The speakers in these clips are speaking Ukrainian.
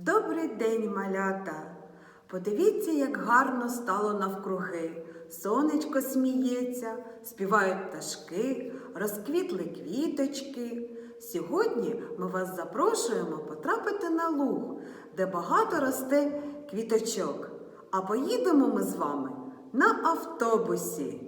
Добрий день, малята! Подивіться, як гарно стало навкруги. Сонечко сміється, співають пташки, розквітли квіточки. Сьогодні ми вас запрошуємо потрапити на луг, де багато росте квіточок. А поїдемо ми з вами на автобусі.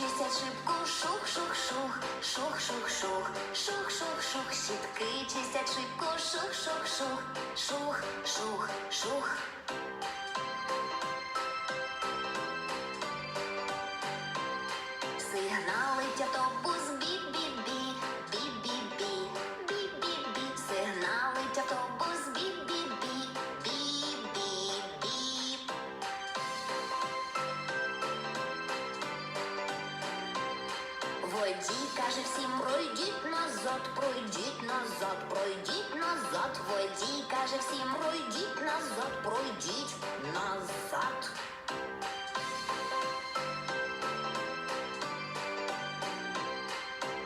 чистять шибку, шух-шух-шух, шух-шух-шух, шух-шух-шух, щітки чистять шибку, шух-шух-шух, шух-шух-шух. Водій каже всім пройдіть назад, пройдіть назад, пройдіть назад. Водій каже всім пройдіть назад, пройдіть назад.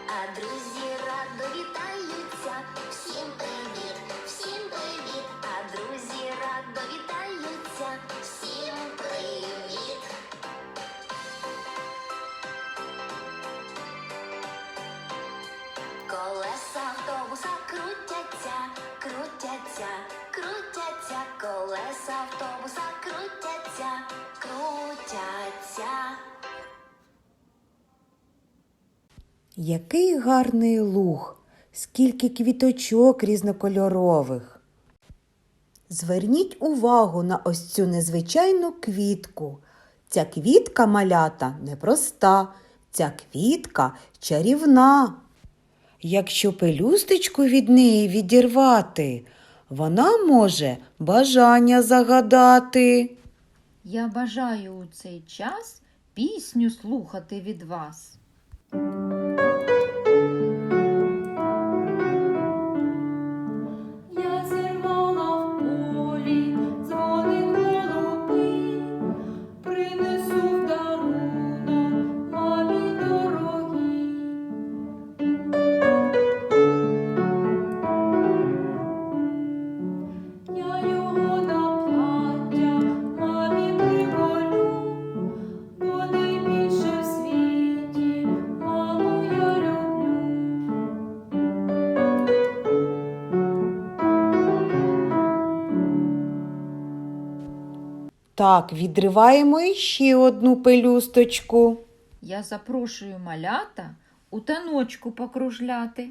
А друзі радо вітаються. Всім автобуса крутяться, крутяться. Який гарний луг, скільки квіточок різнокольорових. Зверніть увагу на ось цю незвичайну квітку. Ця квітка малята непроста, ця квітка чарівна. Якщо пелюсточку від неї відірвати, вона може бажання загадати. Я бажаю у цей час пісню слухати від вас. Так, відриваємо іще одну пелюсточку. Я запрошую малята у таночку покружляти.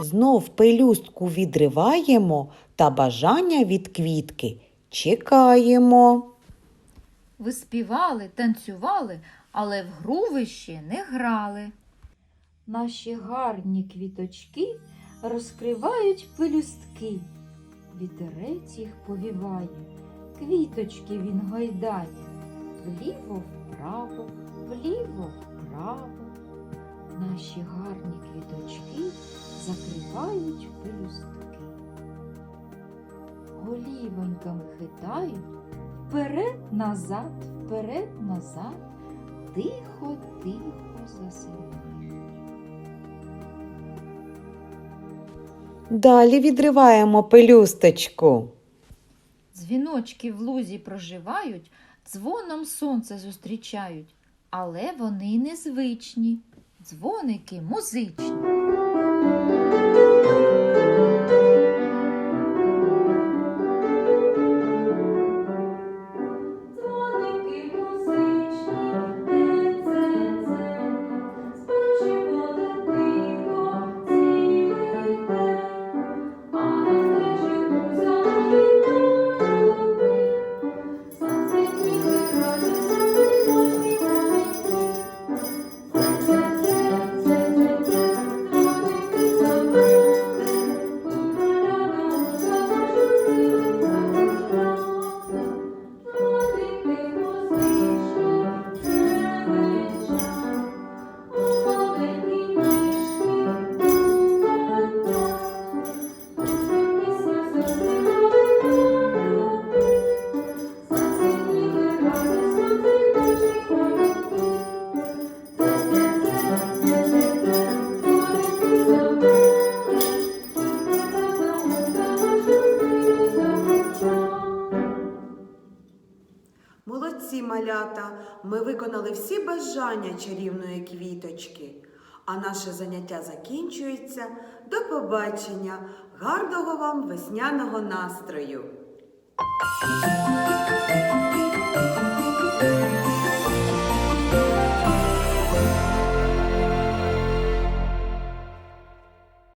Знов пелюстку відриваємо та бажання від квітки чекаємо. Ви співали, танцювали, але в гру ви ще не грали. Наші гарні квіточки розкривають пелюстки. Вітерець їх повіває, квіточки він гойдає. Вліво вправо, вліво вправо. Наші гарні квіточки закривають пелюстки. Голівоньками хитають вперед, назад, вперед, назад, тихо, тихо засинають. Далі відриваємо пелюсточку. Дзвіночки в лузі проживають, дзвоном сонце зустрічають, але вони незвичні, дзвоники музичні. Дзвоники забили, малята, ми виконали всі бажання чарівної квіточки. А наше заняття закінчується. До побачення! Гарного вам весняного настрою!